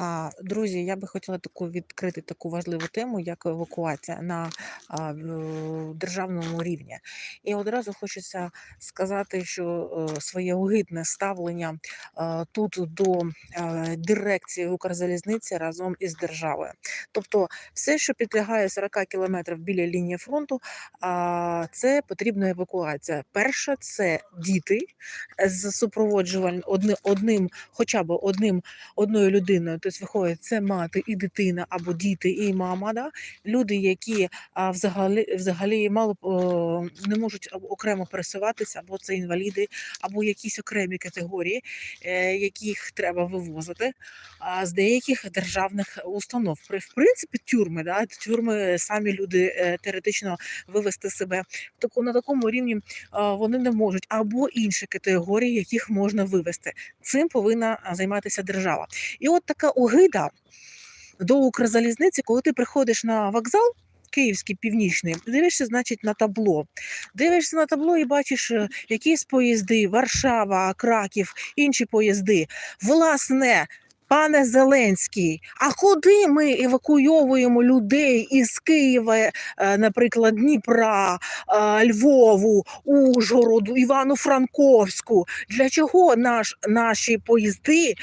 А, друзі, я би хотіла таку відкрити таку важливу тему, як евакуація на державному рівні. І одразу хочеться сказати, що е, своє огидне ставлення е, тут до е, дирекції Укрзалізниці разом із державою. Тобто, все, що підлягає 40 кілометрів біля лінії фронту, а, це потрібна евакуація. Перше, це діти з супроводжувальним одним, одним, хоча б одним одною людиною, тобто виходить, це мати і дитина, або діти, і мама. Да? Люди, які а, взагалі, взагалі мало о, не можуть окремо пересуватися, або це інваліди, або якісь окремі категорії, е, яких треба вивозити а, з деяких державних установ. При- В принципі, тюрми, да? тюрми самі люди е, теоретично вивести себе таку на такому рівні а, вони не можуть, або інші категорії, яких можна вивести. Цим повинна займатися держава. І от така огида до Укрзалізниці, коли ти приходиш на вокзал. Київський північний, дивишся, значить, на табло. Дивишся на табло і бачиш е, якісь поїзди, Варшава, Краків, інші поїзди. Власне, пане Зеленський, а куди ми евакуйовуємо людей із Києва, е, наприклад, Дніпра, е, Львову, Ужгороду, Івано-Франковську? Для чого наш, наші поїзди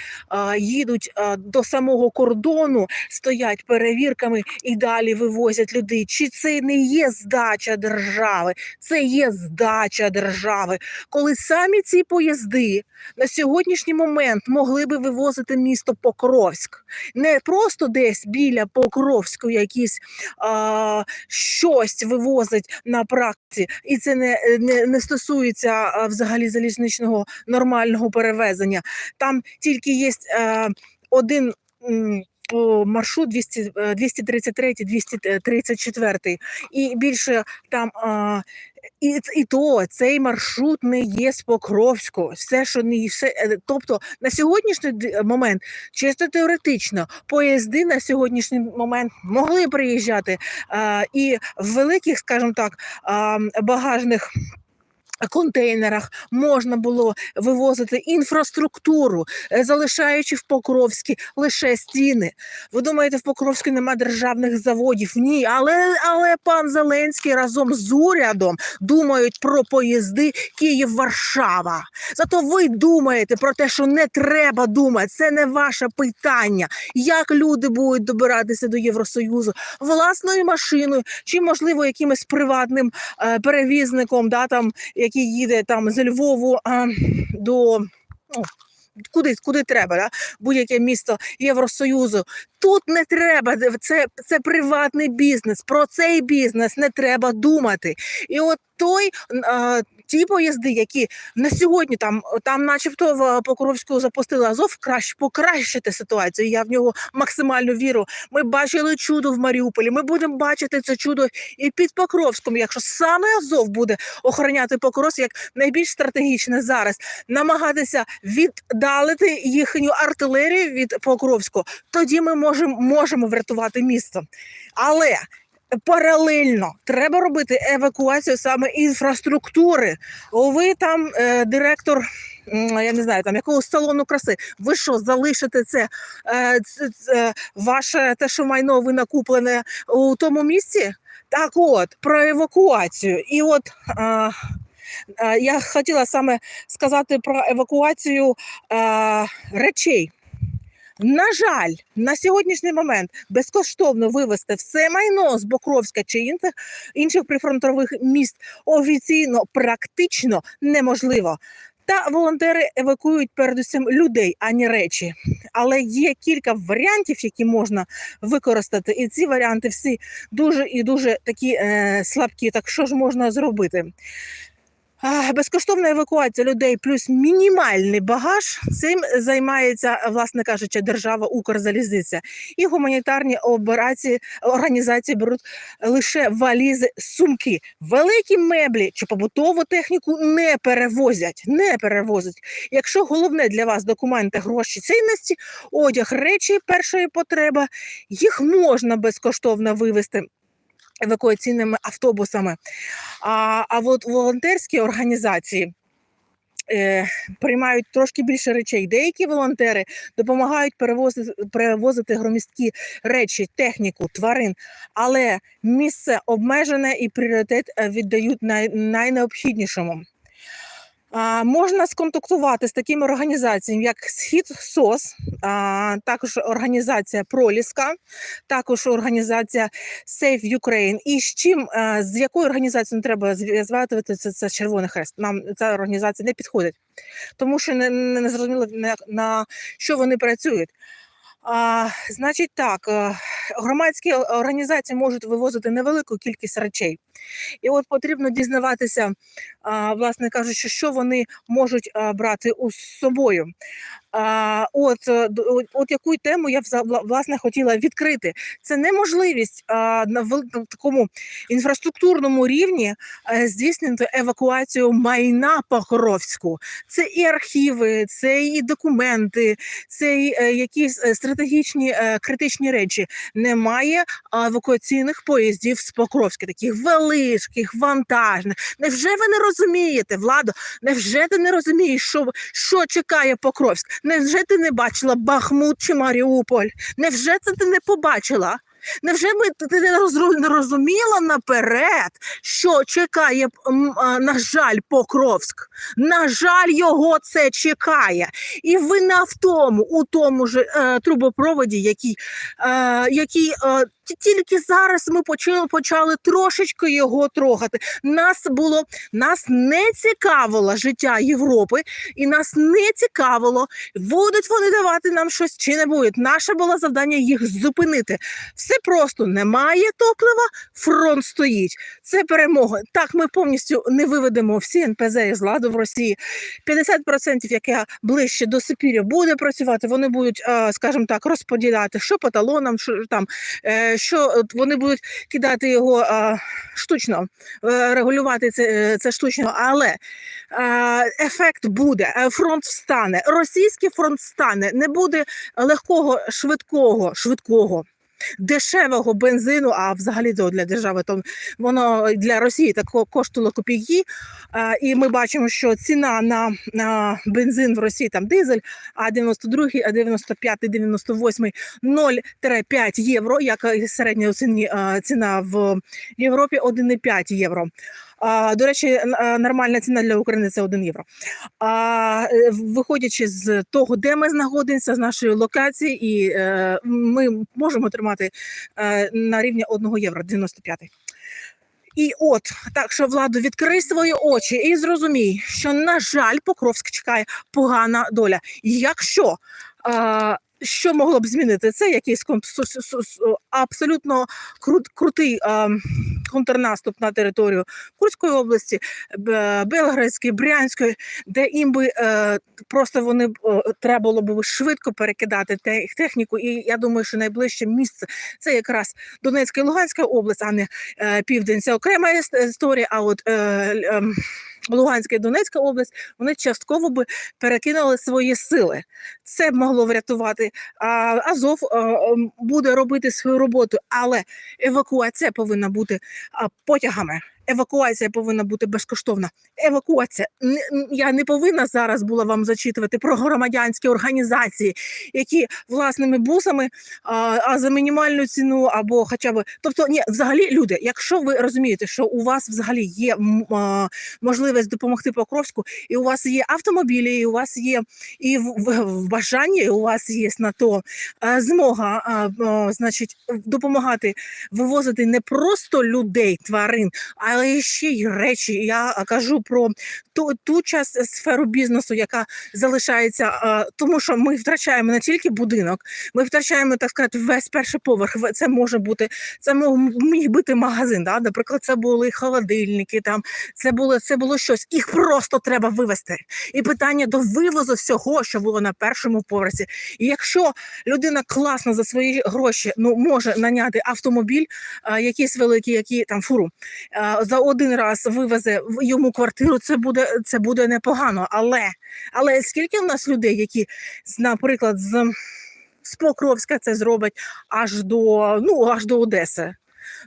їдуть до самого кордону, стоять перевірками і далі вивозять людей. Чи це не є здача держави? Це є здача держави, коли самі ці поїзди на сьогоднішній момент могли би вивозити місто Покровськ, не просто десь біля Покровську якісь а, щось вивозить на практиці, і це не, не, не стосується а, взагалі залізничного нормального перевезення. Там тільки є е, один. м, Маршрут 200, е, 233, 234 і більше там а, і, і то цей маршрут не є з Покровську. Все, що не все, е, тобто на сьогоднішній д- момент, чисто теоретично, поїзди на сьогоднішній момент могли приїжджати а, і в великих, скажімо так, а, багажних контейнерах можна було вивозити інфраструктуру, е, залишаючи в Покровській лише стіни. Ви думаєте, в Покровську нема державних заводів? Ні, але, але пан Зеленський разом з урядом думають про поїзди Київ-Варшава. Зато ви думаєте про те, що не треба думати. Це не ваше питання. Як люди будуть добиратися до Євросоюзу власною машиною, чи можливо якимось приватним е, перевізником, да, там, який їде там з Львову а, до. Ну, Куди, куди треба, да? будь-яке місто Євросоюзу. Тут не треба, це, це приватний бізнес. Про цей бізнес не треба думати. І от той, ті поїзди, які на сьогодні там, там начебто в Покровську запустили Азов, краще покращити ситуацію. Я в нього максимально вірю. Ми бачили чудо в Маріуполі. Ми будемо бачити це чудо і під Покровськом, якщо саме Азов буде охороняти Покровськ як найбільш стратегічне зараз, намагатися віддалити їхню артилерію від Покровського, тоді ми можемо, можемо врятувати місто. Але паралельно треба робити евакуацію саме інфраструктури. Ви там е, директор. Я не знаю, там якогось салону краси. Ви що залишите це, е, це, це ваше те, що майно ви накуплене у тому місці? Так, от про евакуацію. І от е, е, я хотіла саме сказати про евакуацію е, речей. На жаль, на сьогоднішній момент безкоштовно вивезти все майно з Бокровська чи інших, прифронтових міст офіційно практично неможливо. Та волонтери евакуюють передусім людей, а не речі. Але є кілька варіантів, які можна використати, і ці варіанти всі дуже і дуже такі е, слабкі. Так що ж можна зробити? Безкоштовна евакуація людей плюс мінімальний багаж. Цим займається, власне кажучи, держава Укрзалізниця. І гуманітарні операції організації беруть лише валізи, сумки. Великі меблі чи побутову техніку не перевозять. Не перевозять. Якщо головне для вас документи, гроші, цінності, одяг, речі першої потреби, їх можна безкоштовно вивезти евакуаційними автобусами. А, а от волонтерські організації. е, приймають трошки більше речей. Деякі волонтери допомагають перевозити, перевозити громісткі речі, техніку, тварин, але місце обмежене і пріоритет е, віддають най, найнеобхіднішому. Можна сконтактувати з такими організаціями, як Схід СОС, також організація Проліска, також організація Save Ukraine. І з чим е, з якою організацією треба зв'язуватися, це, Червоний Хрест. Нам ця організація не підходить, тому що не, не зрозуміло на, на що вони працюють. А, значить, так, е, громадські організації можуть вивозити невелику кількість речей. І от потрібно дізнаватися, а, власне кажучи, що вони можуть а, брати у з собою. А, от, е, от, от яку тему я власне хотіла відкрити. Це неможливість а, на вел- на такому інфраструктурному рівні е, здійснити евакуацію майна Покровську. Це і архіви, це і документи, це і е, якісь е, стратегічні е, критичні речі. Немає евакуаційних поїздів з Покровська, таких великих, вантажних. Невже ви не розумієте, Владо? Невже ти не розумієш, що, що чекає Покровськ? Невже ти не бачила Бахмут чи Маріуполь? Невже це ти не побачила? Невже ми ти- не розуміла наперед, що чекає, на жаль, Покровськ? На жаль, його це чекає. І вина в тому, у тому ж е, трубопроводі, який, е, який е, тільки зараз ми почали, почали трошечки його трогати. Нас було нас не цікавило життя Європи, і нас не цікавило, будуть вони давати нам щось чи не будуть. Наше було завдання їх зупинити. Все просто немає топлива, фронт стоїть. Це перемога. Так, ми повністю не виведемо всі НПЗ із ладу в Росії. 50%, яке ближче до Сибірі, буде працювати. Вони будуть, е, скажімо так, розподіляти, що по талонам, що там, е, що вони будуть кидати його а, штучно, е, регулювати це, е, це штучно, але а, ефект буде. е, Фронт встане. Російський фронт встане. Не буде легкого, швидкого, швидкого. Дешевого бензину, а взагалі то для держави то воно для Росії тако коштувало копійки. І ми бачимо, що ціна на, на бензин в Росії там дизель, а 92, а 95, 98 0-5 євро, як середня ціна в Європі 1,5 євро. А, до речі, нормальна ціна для України це 1 євро. А, е, виходячи з того, де ми знаходимося, з нашої локації, і е, ми можемо тримати е, на рівні 1 євро 95. І от так, що владу відкрий свої очі і зрозумій, що на жаль, Покровськ чекає погана доля. Якщо а, що могло б змінити це якийсь абсолютно крутий контрнаступ на територію Курської області, Белградської, Брянської, де їм би е, просто вони треба було б швидко перекидати техніку. І я думаю, що найближче місце це якраз Донецька і Луганська область, а не е, південь це окрема іс- історія. А от е, ем, Луганська і Донецька область вони частково би перекинули свої сили. Це б могло врятувати. А Азов е, буде робити свою роботу, але евакуація повинна бути потягами. Евакуація повинна бути безкоштовна. Евакуація. Я не повинна зараз була вам зачитувати про громадянські організації, які власними бусами, а, а за мінімальну ціну або хоча б. Тобто, ні, взагалі, люди, якщо ви розумієте, що у вас взагалі є а, можливість допомогти Покровську, і у вас є автомобілі, і у вас є і в, в, в бажанні, і у вас є на то а, змога, а, а, значить, допомагати вивозити не просто людей, тварин, але ще й речі. Я кажу про ту, ту часть сферу бізнесу, яка залишається, тому що ми втрачаємо не тільки будинок, ми втрачаємо, так сказати, весь перший поверх. Це може бути, це міг бути магазин. Да? Наприклад, це були холодильники, там це було це було щось. Їх просто треба вивезти. І питання до вивозу всього, що було на першому поверсі. І якщо людина класно за свої гроші ну може наняти автомобіль, якийсь великий, який там фуру, за один раз вивезе йому квартиру, це буде це буде непогано. Але але скільки в нас людей, які наприклад з, з Покровська це зроблять аж до ну аж до Одеси?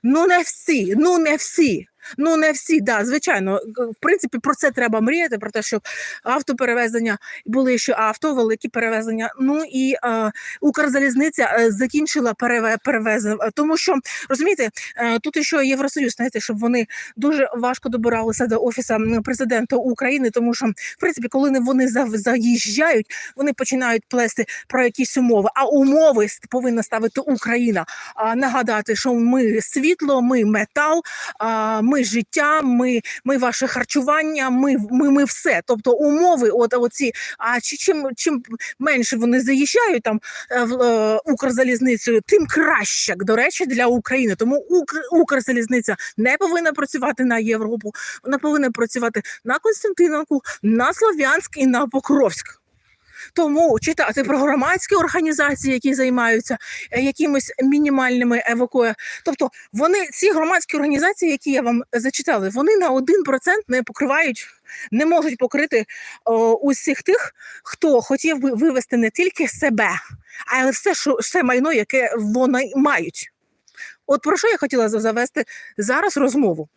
Ну не всі, ну не всі. Ну, не всі, да, звичайно. В принципі, про це треба мріяти, про те, щоб автоперевезення були ще авто, великі перевезення. Ну і е, Укрзалізниця е, закінчила переве, перевезення. Тому що розумієте, е, тут ще Євросоюз, знаєте, щоб вони дуже важко добиралися до офісу президента України, тому що в принципі, коли вони заїжджають, вони починають плести про якісь умови. А умови повинна ставити Україна. А нагадати, що ми світло, ми метал, а, ми життя, ми, ми ваше харчування, ми, ми, ми все. Тобто умови, от оці. А чи чим чим менше вони заїжджають там е, в е, Укрзалізницею, тим краще, до речі, для України. Тому Укр, Укрзалізниця не повинна працювати на Європу, вона повинна працювати на Константиновку, на Слов'янськ і на Покровськ. Тому читати про громадські організації, які займаються е, якимись мінімальними евакуа. Тобто вони ці громадські організації, які я вам зачитала, вони на 1% не покривають. Не можуть покрити о, усіх тих, хто хотів би вивести не тільки себе, але все що, все майно, яке вони мають. От про що я хотіла завести зараз розмову?